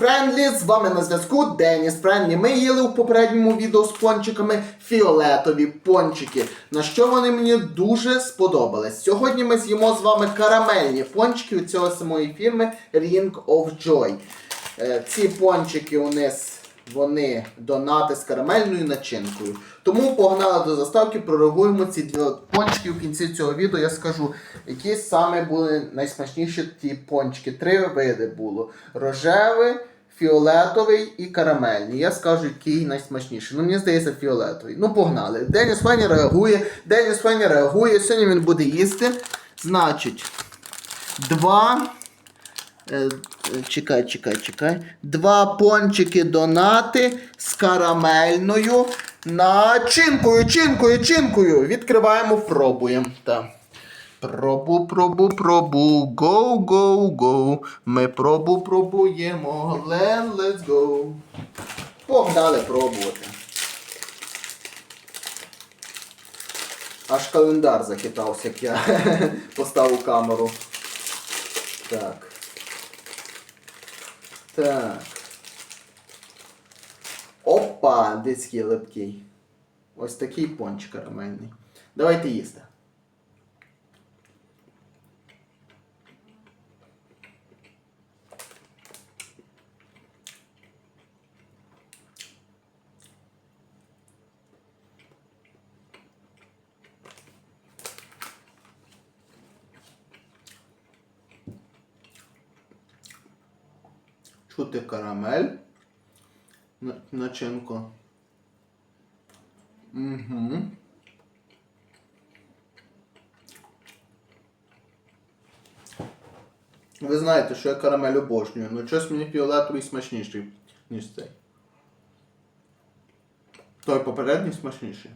Френдлі, з вами на зв'язку Деніс Френдлі. Ми їли у попередньому відео з пончиками фіолетові пончики, на що вони мені дуже сподобались. Сьогодні ми з'їмо з вами карамельні пончики від цього самої фірми Ring of Joy. Е, Ці пончики у нас вони донати з карамельною начинкою. Тому погнали до заставки, прореагуємо ці дві пончики в кінці цього відео. Я скажу, які саме були найсмачніші ті пончики. Три види було: рожевий, фіолетовий і карамельний. Я скажу, який найсмачніший. Ну, мені здається, фіолетовий. Ну, погнали. Деніс Фені реагує. Деніс Фені реагує. Сьогодні він буде їсти. Значить, два. Е, Чекай, чекай, чекай. Два пончики донати з карамельною начинкою, чинкою, чинкою. Відкриваємо, пробуємо. Так. Пробу, пробу, пробу. Go, go, go. Ми пробу пробуємо. Let, let's go. Погнали пробувати. Аж календар захитався, як я поставив камеру. Так. Так. Опа, дицький липкий. Ось такий пончик карамельний. Давайте їсти. Чути карамель. На- Начинку. Угу. Ви знаєте, що я карамель обожнюю, але щось мені фіолетовий смачніший, ніж цей. Той попередній смачніший.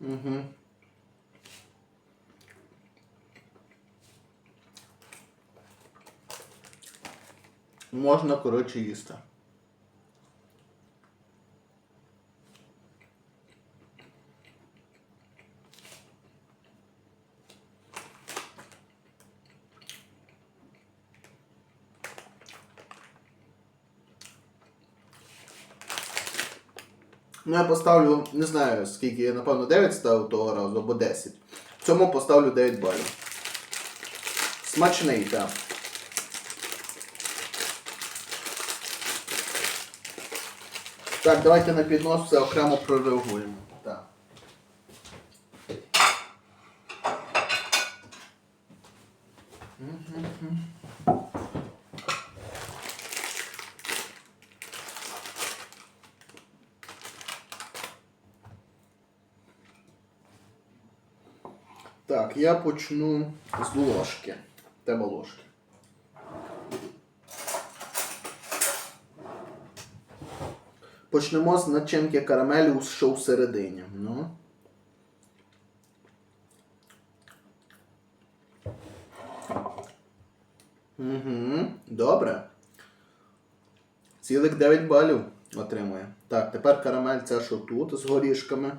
Угу. Можна, коротше, їсти. Ну, я поставлю, не знаю скільки, я напевно 9 ставив того разу або 10. В Цьому поставлю 9 балів. Смачний, так. Так, давайте на піднос все окремо прореагуємо. Так. Так, я почну з ложки. Тебе ложки. Почнемо з начинки карамелі, що всередині. Ну. Угу, добре. Цілих 9 балів отримує. Так, тепер карамель це що тут з горішками.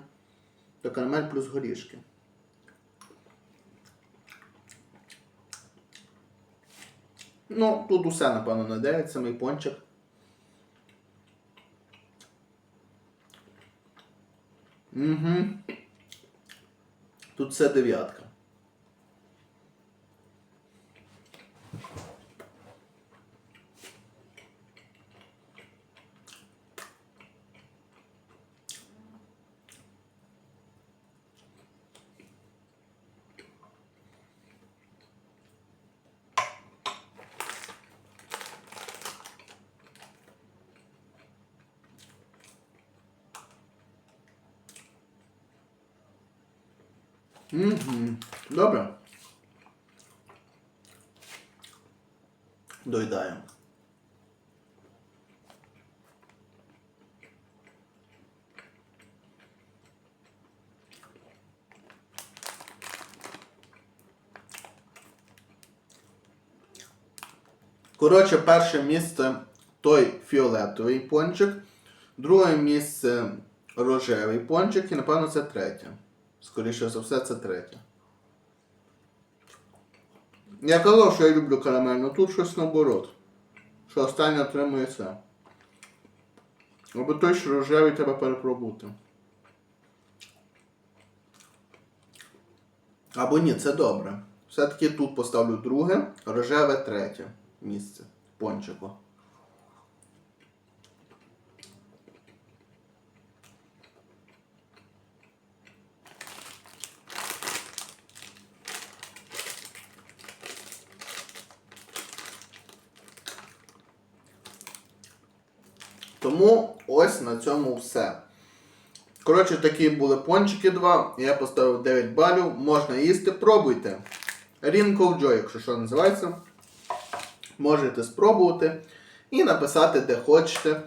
То карамель плюс горішки. Ну, тут усе, напевно, на 9, самий пончик. Угу. Тут все дев'ятка. Угу. Добре. Доїдаємо. Коротше, перше місце той фіолетовий пончик, друге місце рожевий пончик і, напевно, це третє. Скоріше за все, це третє. Я казав, що я люблю карамельну, тут щось наоборот. Що останнє отримує це. Або той, що рожевий треба перепробувати. Або ні, це добре. Все-таки тут поставлю друге, рожеве третє місце. Пончику. Тому ось на цьому все. Коротше, такі були пончики два. Я поставив 9 балів. Можна їсти, пробуйте. Ring of Joy, якщо що називається. Можете спробувати і написати, де хочете,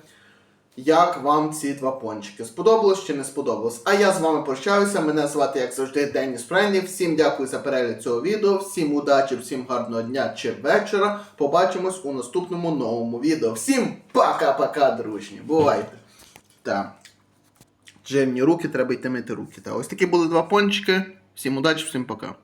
як вам ці два пончики. Сподобалось чи не сподобалось. А я з вами прощаюся. Мене звати, як завжди, Деніс Френлі. Всім дякую за перегляд цього відео. Всім удачі, всім гарного дня чи вечора. Побачимось у наступному новому відео. Всім пока-пока, дружні. Бувайте. Так. Джимні руки, треба йти мити руки. Та ось такі були два пончики. Всім удачі, всім пока.